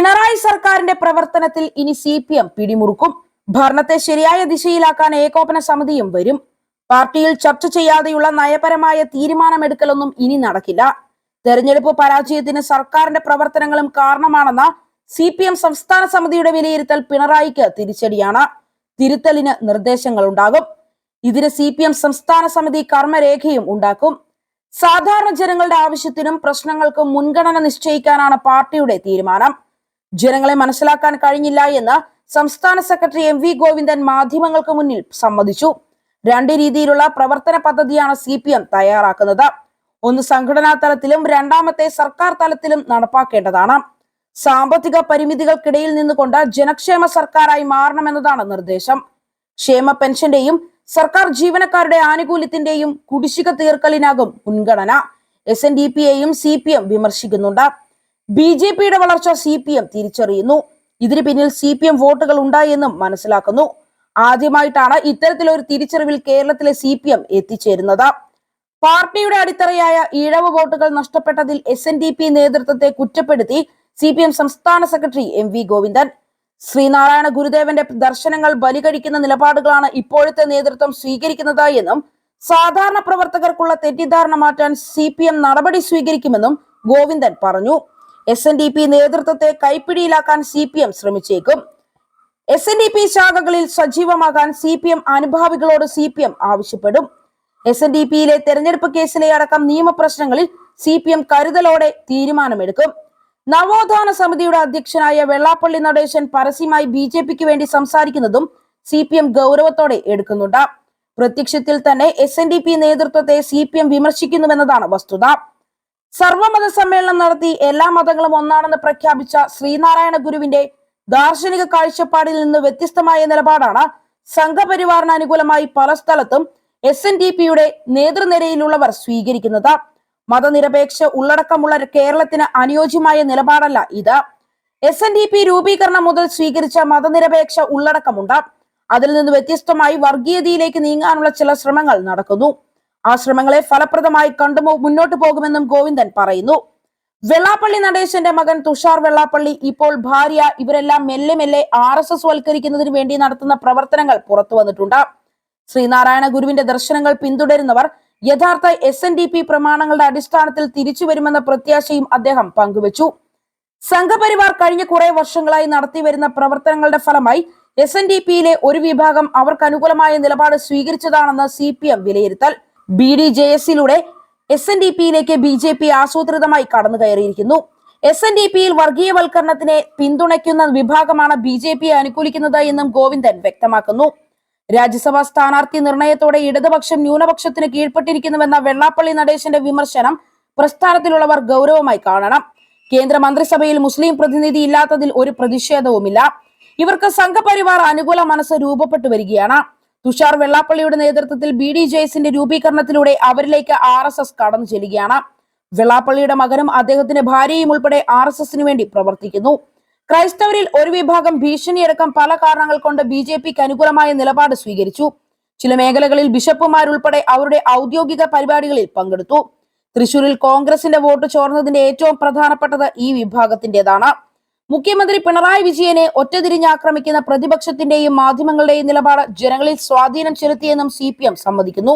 പിണറായി സർക്കാരിന്റെ പ്രവർത്തനത്തിൽ ഇനി സി പി എം പിടിമുറുക്കും. ഭരണത്തെ ശരിയായ ദിശയിലാക്കാൻ ഏകോപന സമിതിയും വരും. പാർട്ടിയിൽ ചർച്ച ചെയ്യാതെയുള്ള നയപരമായ തീരുമാനമെടുക്കലൊന്നും ഇനി നടക്കില്ല. തെരഞ്ഞെടുപ്പ് പരാജയത്തിന് സർക്കാരിന്റെ പ്രവർത്തനങ്ങളും കാരണമാണെന്ന സി പി എം സംസ്ഥാന സമിതിയുടെ വിലയിരുത്തൽ പിണറായിക്ക് തിരിച്ചടിയാണ്. തിരുത്തലിന് നിർദ്ദേശങ്ങൾ ഉണ്ടാകും ഇതിന് സി പി എം സംസ്ഥാന സമിതി കർമ്മരേഖയും ഉണ്ടാക്കും. സാധാരണ ജനങ്ങളുടെ ആവശ്യത്തിനും പ്രശ്നങ്ങൾക്കും മുൻഗണന നിശ്ചയിക്കാനാണ് പാർട്ടിയുടെ തീരുമാനം. ജനങ്ങളെ മനസ്സിലാക്കാൻ കഴിഞ്ഞില്ല എന്ന് സംസ്ഥാന സെക്രട്ടറി എം വി ഗോവിന്ദൻ മാധ്യമങ്ങൾക്ക് മുന്നിൽ സമ്മതിച്ചു. രണ്ട് രീതിയിലുള്ള പ്രവർത്തന പദ്ധതിയാണ് സി പി എം തയ്യാറാക്കുന്നത്. ഒന്ന് സംഘടനാ തലത്തിലും രണ്ടാമത്തെ സർക്കാർ തലത്തിലും നടപ്പാക്കേണ്ടതാണ്. സാമ്പത്തിക പരിമിതികൾക്കിടയിൽ നിന്നുകൊണ്ട് ജനക്ഷേമ സർക്കാരായി മാറണമെന്നതാണ് നിർദ്ദേശം. ക്ഷേമ പെൻഷന്റെയും സർക്കാർ ജീവനക്കാരുടെ ആനുകൂല്യത്തിന്റെയും കുടിശ്ശിക തീർക്കലിനാകും മുൻഗണന. എസ് എൻ ഡി പിയെയും സി പി എം വിമർശിക്കുന്നുണ്ട്. ബി ജെ പിയുടെ വളർച്ച സി പി എം തിരിച്ചറിയുന്നു. ഇതിന് പിന്നിൽ സി പി എം വോട്ടുകൾ ഉണ്ടായെന്നും മനസ്സിലാക്കുന്നു. ആദ്യമായിട്ടാണ് ഇത്തരത്തിലൊരു തിരിച്ചറിവിൽ കേരളത്തിലെ സി പി എം എത്തിച്ചേരുന്നത്. പാർട്ടിയുടെ അടിത്തറയായ ഈഴവ വോട്ടുകൾ നഷ്ടപ്പെട്ടതിൽ എസ് എൻ ഡി പി നേതൃത്വത്തെ കുറ്റപ്പെടുത്തി സി പി എം സംസ്ഥാന secretary M V Govindan. Sreenarayana ഗുരുദേവന്റെ ദർശനങ്ങൾ ബലികഴിക്കുന്ന നിലപാടുകളാണ് ഇപ്പോഴത്തെ നേതൃത്വം സ്വീകരിക്കുന്നത് എന്നും സാധാരണ പ്രവർത്തകർക്കുള്ള തെറ്റിദ്ധാരണ മാറ്റാൻ സി പി എം നടപടി സ്വീകരിക്കുമെന്നും ഗോവിന്ദൻ പറഞ്ഞു. എസ് എൻ ഡി പി നേതൃത്വത്തെ കൈപ്പിടിയിലാക്കാൻ സി പി എം ശ്രമിച്ചേക്കും. എസ് എൻ ഡി പി ശാഖകളിൽ സജീവമാകാൻ സി പി എം അനുഭാവികളോട് സി പി എം ആവശ്യപ്പെടും. എസ് എൻ ഡി പിയിലെ തെരഞ്ഞെടുപ്പ് കേസിലെ അടക്കം നിയമപ്രശ്നങ്ങളിൽ സി പി എം കരുതലോടെ തീരുമാനമെടുക്കും. നവോത്ഥാന സമിതിയുടെ അധ്യക്ഷനായ വെള്ളാപ്പള്ളി നടേശൻ പരസ്യമായി ബി ജെ പിക്ക് വേണ്ടി സംസാരിക്കുന്നതും സി പി എം ഗൗരവത്തോടെ എടുക്കുന്നുണ്ട്. പ്രത്യക്ഷത്തിൽ തന്നെ എസ് എൻ ഡി പി നേതൃത്വത്തെ സി പി എം വിമർശിക്കുന്നുവെന്നതാണ് വസ്തുത. സർവമത സമ്മേളനം നടത്തി എല്ലാ മതങ്ങളും ഒന്നാണെന്ന് പ്രഖ്യാപിച്ച ശ്രീനാരായണ ഗുരുവിന്റെ ദാർശനിക കാഴ്ചപ്പാടിൽ നിന്ന് വ്യത്യസ്തമായ നിലപാടാണ് സംഘപരിവാറിന് അനുകൂലമായി പല സ്ഥലത്തും എസ് എൻ ഡി പിയുടെ നേതൃനിരയിലുള്ളവർ സ്വീകരിക്കുന്നത്. മതനിരപേക്ഷ ഉള്ളടക്കമുള്ള കേരളത്തിന് അനുയോജ്യമായ നിലപാടല്ല ഇത്. എസ് എൻ ഡി പി രൂപീകരണം മുതൽ സ്വീകരിച്ച മതനിരപേക്ഷ ഉള്ളടക്കമുണ്ട്. അതിൽ നിന്ന് വ്യത്യസ്തമായി വർഗീയതയിലേക്ക് നീങ്ങാനുള്ള ചില ശ്രമങ്ങൾ നടക്കുന്നു. ആ ശ്രമങ്ങളെ ഫലപ്രദമായി കണ്ടു മുന്നോട്ട് പോകുമെന്നും ഗോവിന്ദൻ പറയുന്നു. വെള്ളാപ്പള്ളി നടേശന്റെ മകൻ തുഷാർ വെള്ളാപ്പള്ളി ഇപ്പോൾ ഭാര്യ ഇവരെല്ലാം മെല്ലെ മെല്ലെ ആർ എസ് എസ് വൽക്കരിക്കുന്നതിന് വേണ്ടി നടത്തുന്ന പ്രവർത്തനങ്ങൾ പുറത്തു വന്നിട്ടുണ്ട്. ശ്രീനാരായണ ഗുരുവിന്റെ ദർശനങ്ങൾ പിന്തുടരുന്നവർ യഥാർത്ഥ എസ് എൻ ഡി പി പ്രമാണങ്ങളുടെ അടിസ്ഥാനത്തിൽ തിരിച്ചു വരുമെന്ന പ്രത്യാശയും അദ്ദേഹം പങ്കുവച്ചു. സംഘപരിവാർ കഴിഞ്ഞ കുറെ വർഷങ്ങളായി നടത്തിവരുന്ന പ്രവർത്തനങ്ങളുടെ ഫലമായി എസ് എൻ ഡി പിയിലെ ഒരു വിഭാഗം അവർക്ക് അനുകൂലമായ നിലപാട് സ്വീകരിച്ചതാണെന്ന് സി പി എം വിലയിരുത്തൽ. ബി ഡി ജെ എസിലൂടെ എസ് എൻ ഡി പിയിലേക്ക് ബി ജെ പി ആസൂത്രിതമായി കടന്നു കയറിയിരിക്കുന്നു എസ് എൻ ഡി പിയിൽ വർഗീയവൽക്കരണത്തിനെ പിന്തുണയ്ക്കുന്ന വിഭാഗമാണ് ബി ജെ പിയെ അനുകൂലിക്കുന്നത് എന്നും ഗോവിന്ദൻ വ്യക്തമാക്കുന്നു. രാജ്യസഭാ സ്ഥാനാർത്ഥി നിർണയത്തോടെ ഇടതുപക്ഷം ന്യൂനപക്ഷത്തിന് കീഴ്പ്പെട്ടിരിക്കുന്നുവെന്ന വെള്ളാപ്പള്ളി നടേശന്റെ വിമർശനം പ്രസ്ഥാനത്തിലുള്ളവർ ഗൗരവമായി കാണണം. കേന്ദ്ര മന്ത്രിസഭയിൽ മുസ്ലിം പ്രതിനിധി ഇല്ലാത്തതിൽ ഒരു പ്രതിഷേധവുമില്ല. ഇവർക്ക് സംഘപരിവാർ അനുകൂല മനസ്സ് രൂപപ്പെട്ടു വരികയാണ്. തുഷാർ വെള്ളാപ്പള്ളിയുടെ നേതൃത്വത്തിൽ ബി ഡി ജെ എസിന്റെ രൂപീകരണത്തിലൂടെ അവരിലേക്ക് ആർ എസ് എസ് കടന്നു ചെല്ലുകയാണ്. വെള്ളാപ്പള്ളിയുടെ മകനും അദ്ദേഹത്തിന്റെ ഭാര്യയും ഉൾപ്പെടെ ആർ എസ് എസിന് വേണ്ടി പ്രവർത്തിക്കുന്നു. ക്രൈസ്തവരിൽ ഒരു വിഭാഗം ഭീഷണിയടക്കം പല കാരണങ്ങൾ കൊണ്ട് ബി ജെ പിക്ക് അനുകൂലമായ നിലപാട് സ്വീകരിച്ചു. ചില മേഖലകളിൽ ബിഷപ്പുമാരുൾപ്പെടെ അവരുടെ ഔദ്യോഗിക പരിപാടികളിൽ പങ്കെടുത്തു. തൃശൂരിൽ കോൺഗ്രസിന്റെ വോട്ട് ചോർന്നതിന്റെ ഏറ്റവും പ്രധാനപ്പെട്ടത് ഈ വിഭാഗത്തിന്റേതാണ്. മുഖ്യമന്ത്രി പിണറായി വിജയനെ ഒറ്റതിരിഞ്ഞാക്രമിക്കുന്ന പ്രതിപക്ഷത്തിന്റെയും മാധ്യമങ്ങളുടെയും നിലപാട് ജനങ്ങളിൽ സ്വാധീനം ചെലുത്തിയെന്നും സി സമ്മതിക്കുന്നു.